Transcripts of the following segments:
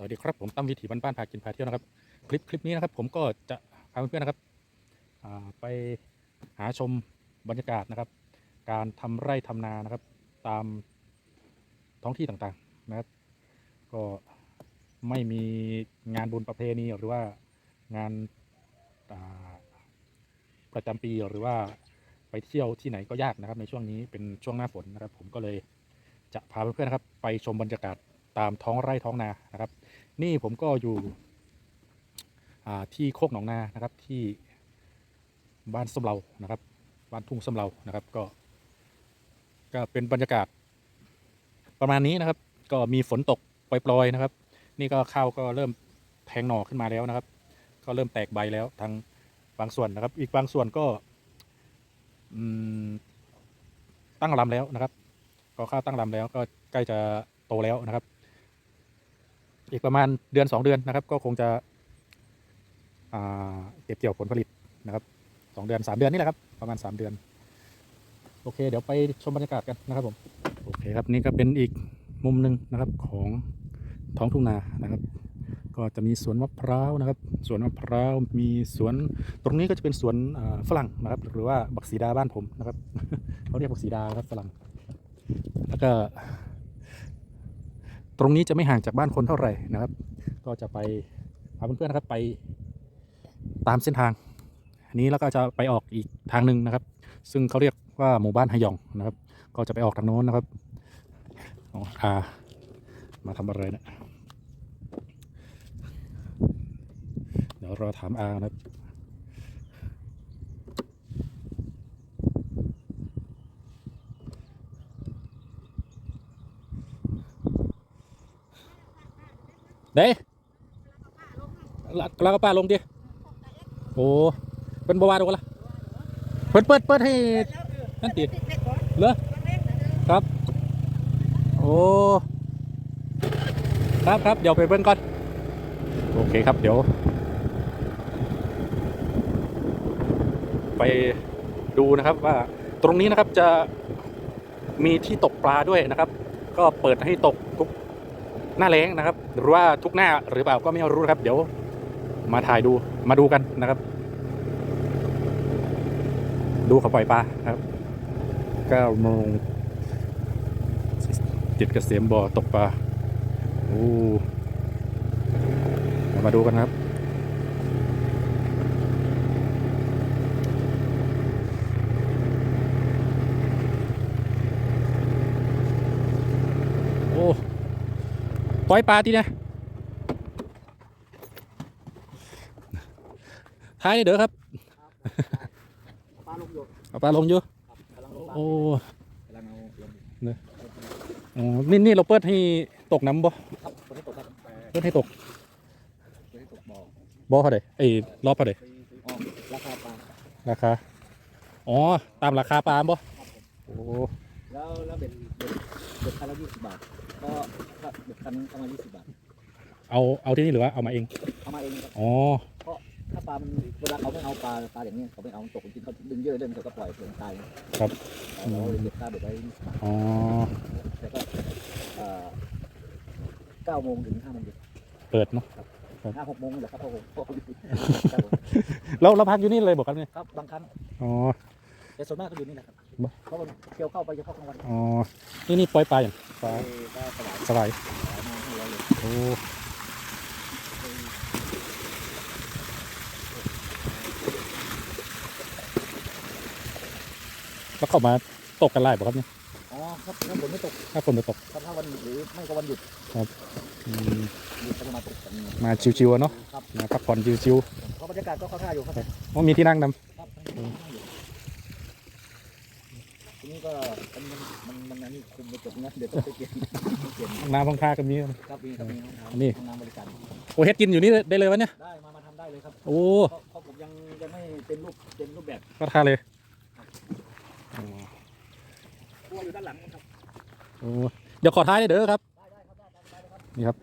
สวัสดีครับผมตั้มวิถีบ้านบ้านพากินพาเที่ยวนะครับ คลิปคลิปนี้นะครับ ผมก็จะพาเพื่อนๆนะครับไปหาชมบรรยากาศนะครับ การทำไร่ทำนานะครับ ตามท้องที่ต่างๆนะครับ ก็ไม่มีงานบุญประเพณีหรือว่างานาประจำปีหรือว่าไปเที่ยวที่ไหนก็ยากนะครับ ในช่วงนี้เป็นช่วงหน้าฝนนะครับ ผมก็เลยจะพาเพื่อนๆนะครับ ไปชมบรรยากาศตามท้องไร่ท้องนานะครับ นี่ผมก็อยู่ที่โคกหนองนานะครับที่บ้านสมเหลานะครับ บ้านทุ่งสมเหลานะครับก็ ก็เป็นบรรยากาศประมาณนี้นะครับ ก็มีฝนตกปล่อยๆนะครับ นี่ก็ข้าวก็เริ่มแทงหน่อขึ้นมาแล้วนะครับ ก็เริ่มแตกใบแล้วทางบางส่วนนะครับ อีกบางส่วนก็ตั้งลำแล้วนะครับ ก็ข้าวตั้งลำแล้วก็ใกล้จะโตแล้วนะครับ อีกประมาณเดือนสองเดือนนะครับ ก็คงจะเก็บเกี่ยวผลผลิตนะครับสองเดือนสามเดือนนี่แหละครับ ประมาณสามเดือน โอเค เดี๋ยวไปชมบรรยากาศกันนะครับผม โอเคครับนี่ก็เป็นอีกมุมหนึ่งนะครับของท้องทุ่งนานะครับ ก็จะมีสวนมะพร้าวนะครับ สวนมะพร้าวมีสวนตรงนี้ก็จะเป็นสวนฝรั่งนะครับ หรือว่าบักสีดาบ้านผมนะครับเขาเรียกบักสีดาครับฝรั่ง แล้วก็ ตรงนี้จะไม่ห่างจากบ้านคนเท่าไหร่นะครับ ก็จะไปพาเพื่อนๆนะครับไปตามเส้นทาง อันนี้แล้วก็จะไปออกอีกทางหนึ่งนะครับ ซึ่งเขาเรียกว่าหมู่บ้านฮยองนะครับ ก็จะไปออกทางโน้นนะครับออามาทำอะไรนะเดี๋ยวรอถามอานะครับ เด้ลากระป้าลงดิโอ้เป็นบาวาดกันละเปิดเปิดเปิดให้นั่นติเหรอครับ โอ้ครับครับเดี๋ยวไปเบิ้งก่อน โอเคครับเดี๋ยว ไปดูนะครับว่าตรงนี้นะครับจะมีที่ตกปลาด้วยนะครับ ก็เปิดให้ตกทุก หน้าแรงนะครับ หรือว่าทุกหน้าหรือเปล่าก็ไม่รู้นะครับ เดี๋ยวมาถ่ายดูมาดูกันนะครับ ดูเขาปล่อยปลาครับ9โมงจิตรเกษมบ่อตกปลาโอ้มาดูกันครับ โอ้ ปล่อยปลาทีนะท้ายนี่เด้อครับ ปลาลงอยู่เอาปลาลงอยู่ครับกำลังลงปลาโอ้กำลังเอาลงอ๋อนี่นี่เราเปิดให้ตกน้ำบ่ ครับคนที่ตกครับเปิดให้ตกคนที่ตกบ่อบ่เท่าไหร่ไอ้ยรอบเท่าไหร่อ๋อราคาปลาราคา อ๋อ ตามราคาปลาบ่ครับผมโอ้ แล้วแล้วเบ็ดเบ็ดเบ็ดคันละยี่สิบบาท ก็ถ้าเบ็ดคันประมาณยี่สิบบาท เอาเอาที่นี่หรือว่าเอามาเอง เอามาเองครับ อ๋อ ถ้าปลามันเวลาเขาไม่เอาปลาปลาอย่างนี้เขาไม่เอาตกจริงๆเขาดึงเยอะเล่นเขาก็ปล่อยเปลืองตายครับ เราเลยเก็บค่าเบ็ดไว้ยี่สิบบาทอ๋อแต่ก็เอ่อเก้าโมงถึงห้าโมงเย็นเปิดเนาะห้าหกโมงนี่แหละครับพ่อผมพ่อผมครับผมเราเราพักอยู่นี่เลยบอกครับเนี่ยครับบางครั้งอ๋อแต่ส่วนมากก็อยู่นี่แหละครับ บ่ เพราะมันเกี่ยวเข้าไปเฉพาะกลางวันอ๋อ นี่นี่ปล่อยปลาอย่างปลาไปก็สลายสบายสลายมาให้เราเลย โอ้แล้วเขามาตกกันไล่บอกครับเนี่ยอ๋อครับถ้าฝนไม่ตกถ้าฝนจะตกครับถ้าวันหรือไม่ก็วันหยุดอืมหยุดก็จะมาตกกันมาชิวๆอะเนาะครับมาพักผ่อนชิวเพราะบรรยากาศก็เข้าท่าอยู่ครับๆว่ามีที่นั่งนครับที นี้ก็มันมันมันมันอันนี้คุมไปจบนะเดี๋ยวต้องไปเปลี่ยนเปลี่ยนำน้ำพังค่ากันมีครับมีครับมีห้องน้ำอันนี้ห้องน้ำบริการโอเฮ็ดกินอยู่นี่ได้เลยวะเนี่ยได้มามาทำได้เลยครับโอ้เพราะเพราะผมยังยังไม่เป็นรูปเป็นรูปแบบก็ท่าเลยอ๋อครัวอยู่ด้านหลังนะครับโอ้เดี๋ยวขอท้ายเลยเด้อครับได้ได้ครับได้ได้ได้ครับนี่ครับ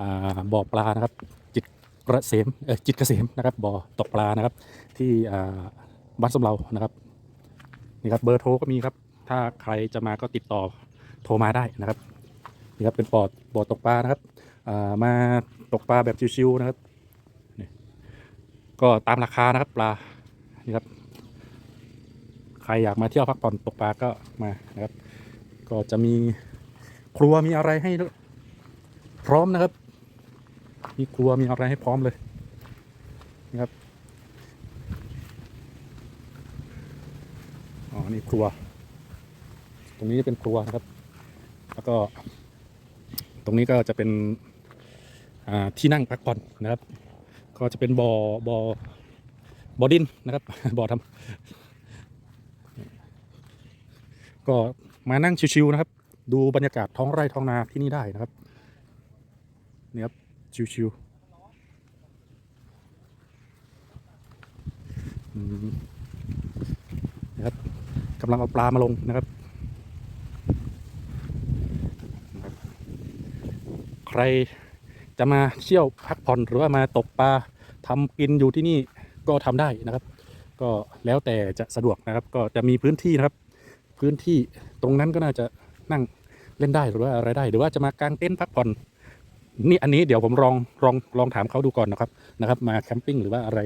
อ่าบ่อปลานะครับ จิตเกษมเออจิตเกษมนะครับบ่อตกปลานะครับ ที่อ่าบ้านสมเรานะครับนี่ครับเบอร์โทรก็มีครับ ถ้าใครจะมาก็ติดต่อโทรมาได้นะครับนี่ครับเป็นบ่อบ่อตกปลานะครับมาตกปลาแบบชิวๆนะครับนี่ก็ตามราคานะครับปลานี่ครับ ใครอยากมาเที่ยวพักผ่อนตกปลาก็มานะครับ ก็จะมีครัวมีอะไรให้พร้อมนะครับ มีครัวมีอะไรให้พร้อมเลยนะครับ อ๋อ นี่ครัว ตรงนี้เป็นครัวนะครับ แล้วก็ ตรงนี้ก็จะเป็นที่นั่งพักผ่อนนะครับ ก็จะเป็นบ่อบ่อบ่อดินนะครับ บ่อทำก็มานั่งชิวๆนะครับ ดูบรรยากาศท้องไร่ท้องนาที่นี่ได้นะครับนี่ครับชิวๆนะครับกำลังเอาปลามาลงนะครับ ใค รจะมาเที่ยวพักผ่อนหรือว่ามาตกปลาทำกินอยู่ที่นี่ก็ทำได้นะครับ ก็แล้วแต่จะสะดวกนะครับ ก็จะมีพื้นที่นะครับ พื้นที่ตรงนั้นก็น่าจะนั่งเล่นได้หรือว่าอะไรได้ หรือว่าจะมากางเต็นท์พักผ่อนนี่อันนี้เดี๋ยวผมลองลองลองถามเขาดูก่อนนะครับนะครับ มาแคมปิ้งหรือว่าอะไร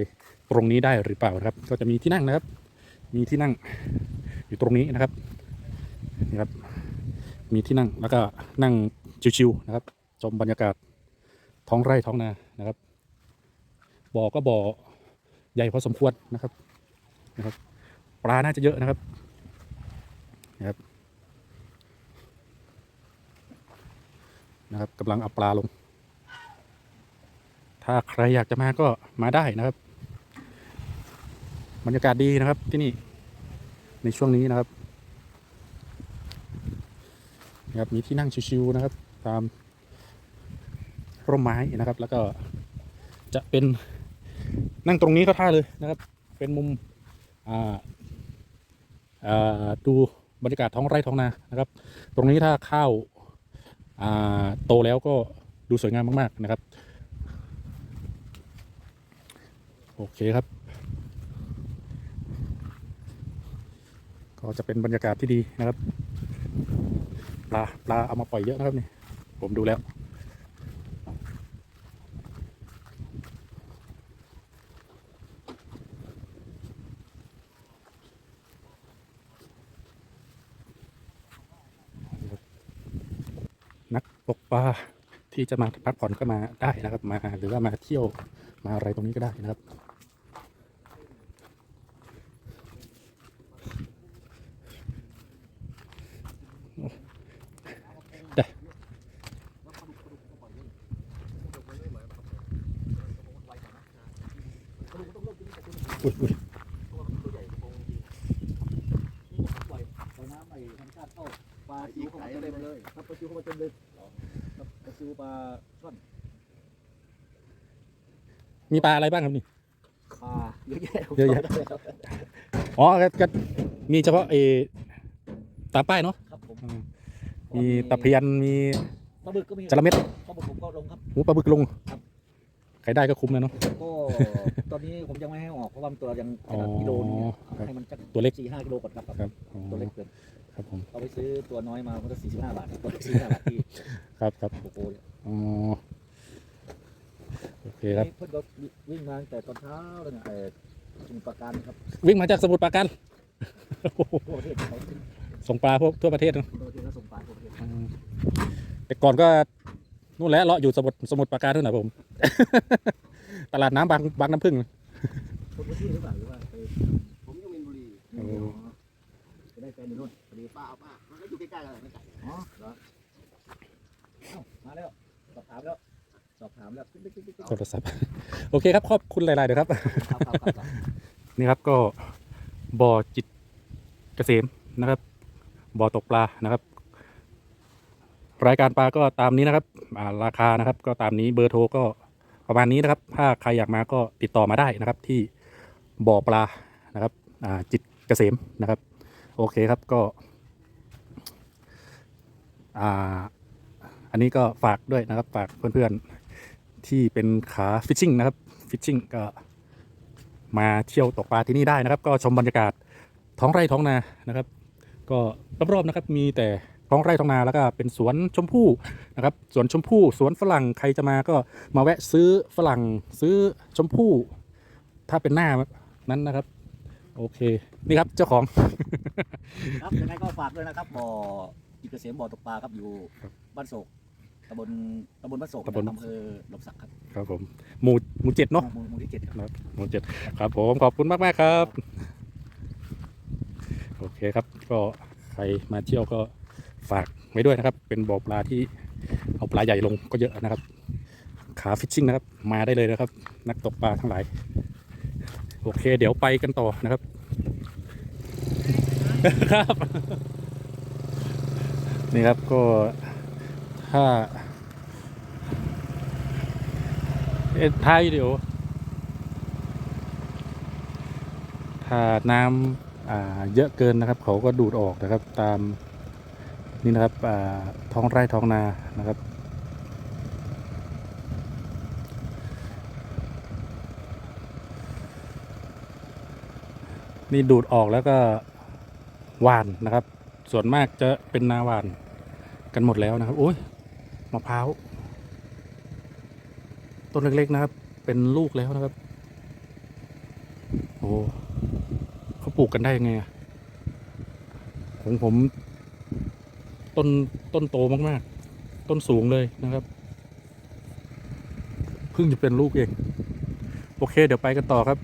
ตรงนี้ได้หรือเปล่านะครับ ก็จะมีที่นั่งนะครับ มีที่นั่งอยู่ตรงนี้นะครับนี่ครับ มีที่นั่งแล้วก็นั่งชิวๆนะครับ ชมบรรยากาศท้องไร่ท้องนานะครับบ่อก็บ่อใหญ่พอสมควรนะครับนะครับ ปลาน่าจะเยอะนะครับนะครับนะครับกำลังเอาปลาลง ถ้าใครอยากจะมาก็มาได้นะครับบรรยากาศดีนะครับที่นี่ในช่วงนี้นะครับนะครับมีที่นั่งชิวๆนะครับ ตาม ร่มไม้นะครับ แล้วก็จะเป็นนั่งตรงนี้ก็ท่าเลยนะครับ เป็นมุมดูบรรยากาศท้องไร่ท้องนานะครับ ตรงนี้ถ้าข้าวาโตแล้วก็ดูสวยงามมาก ๆ นะครับ โอเคครับ ก็จะเป็นบรรยากาศที่ดีนะครับ ปลาปลาเอามาปล่อยเยอะนะครับนี่ ผมดูแล้ว นัก ตกปลาที่จะมาพักผ่อนก็มาได้นะครับ มาหรือว่ามาเที่ยวมาอะไรตรงนี้ก็ได้นะครับอุ้อุ้ยปล่อยปล่อยน้ำไอ้ธรรมชาติเข้าปลาซิวเข้ามาเต็มเลยครับปลาซิวเข้ามาเต็มเลย ซิวปลาช่อนมีปลาอะไรบ้างครับนี่ ปลาเยอะแยะเยอะแยะ อ๋อก็ก็มีเฉพาะเออตามป้ายเนาะครับผมอืมมีตะเพียนมีปลาบึกก็มีจระเม็ดปลาบึกผมก็ลงครับหูปลาบึกลงครับ ใครได้ก็คุ้มแล้วเนาะ ก็ ตอนนี้ผมยังไม่ให้ออกเพราะว่ามันตัวยังขอ๋อนาดกิโลนึงเนี่ยครับให้มันสักตัวเล็ก สี่ห้ากิโลก่อนครับครับครับอ๋อตัวเล็กเกินครับผม เอาไปซื้อตัวน้อยมามันก็สี่สิบห้าบาทตัวสี่ห้าบาทที่ ครับครับโกโก้เนี่ยอ๋อโอเคครับ นี่เพื่อนก็วิ่งมาตั้งแต่ตอนเช้าเลยเนี่ยเออสมุทรปราการครับวิ่งมาจากสมุทรปราการทั่วประเทศเขาส่งปลาพวกทั่วประเทศเนอะทั่วประเทศแล้วส่งปลาทั่วประเทศอืมแต่ก่อนก็นู่นแหละเลาะอยู่สมุทรสมุทรปราการนู่นนะผม ตลาดน้ำบางบางน้ำพึ่ง คนพื้นที่หรือเปล่าหรือว่าไปผมอยู่มินบุรีโอ้ จะได้แฟนอยู่นู่นพอดีป้าเอาป้ามันก็อยู่ใกล้ๆกันเลยไม่ไกลอ๋อเหรอ เอ้ามาแล้วสอบถามแล้วสอบถามแล้วติ๊กติ๊กติ๊กติ๊กโทรศัพท์ โอเคครับขอบคุณหลายๆเดี๋ยวครับ ครับครับครับครับนี่ครับก็บ่อจิตเกษมนะครับบ่อตกปลานะครับ รายการปลาก็ตามนี้นะครับอ่าราคานะครับ ก็ตามนี้เบอร์โทรก็ประมาณนี้นะครับ ถ้าใครอยากมาก็ติดต่อมาได้นะครับ ที่บ่อปลานะครับอ่าจิตเกษมนะครับ โอเคครับก็อ่า อันนี้ก็ฝากด้วยนะครับฝากเพื่อนๆที่เป็นขาฟิชชิ่งนะครับฟิชชิ่งก็มาเที่ยวตกปลาที่นี่ได้นะครับ ก็ชมบรรยากาศท้องไร่ท้องนานะครับ ก็รอบๆนะครับมีแต่ท้องไร่ท้องนาแล้วก็เป็นสวนชมพู่นะครับสวนชมพู่สวนฝรั่งใครจะมาก็มาแวะซื้อฝรั่งซื้อชมพู่ ถ้าเป็นหน้านั้นนะครับ โอเค นี่ครับเจ้าของ ครับยังไงก็ฝากด้วยนะครับบ่ออีกเกษมบ่อตกปลาครับอยู่บบ้านโศก ตำบลตำบลบ้านโศกตำบล อำเภอหลมสักครับครับผมหมู่หมู่เจ็ดเนาะหมู่หมู่ที่เจ็ดครับ หมู่เจ็ดครับ ผมขอบคุณมากมากๆครับ โอเคครับ ก็ใครมาเที่ยวก็ฝากไว้ด้วยนะครับ เป็นบ่อปลาที่เอาปลาใหญ่ลงก็เยอะนะครับ ขาฟิชชิ่งนะครับ มาได้เลยนะครับ นักตกปลาทั้งหลาย โอเค เดี๋ยวไปกันต่อนะครับ ครับ นี่ครับก็ถ้าเอ็ด ท้ายวิดีโอถ้าน้ำอ่าเยอะเกินนะครับ เขาก็ดูดออกนะครับตามนี่นะครับอ่าท้องไร่ท้องนานะครับ นี่ดูดออกแล้วก็หวานนะครับ ส่วนมากจะเป็นนาหวานกันหมดแล้วนะครับโอ้ยมะพร้าว ต้นเล็ก ๆ นะครับ เป็นลูกแล้วนะครับ โอ้เขาปลูกกันได้ยังไงอะของผม ต้นต้นโตมากๆ ต้นสูงเลยนะครับ เพิ่งจะเป็นลูกเอง โอเค เดี๋ยวไปกันต่อครับ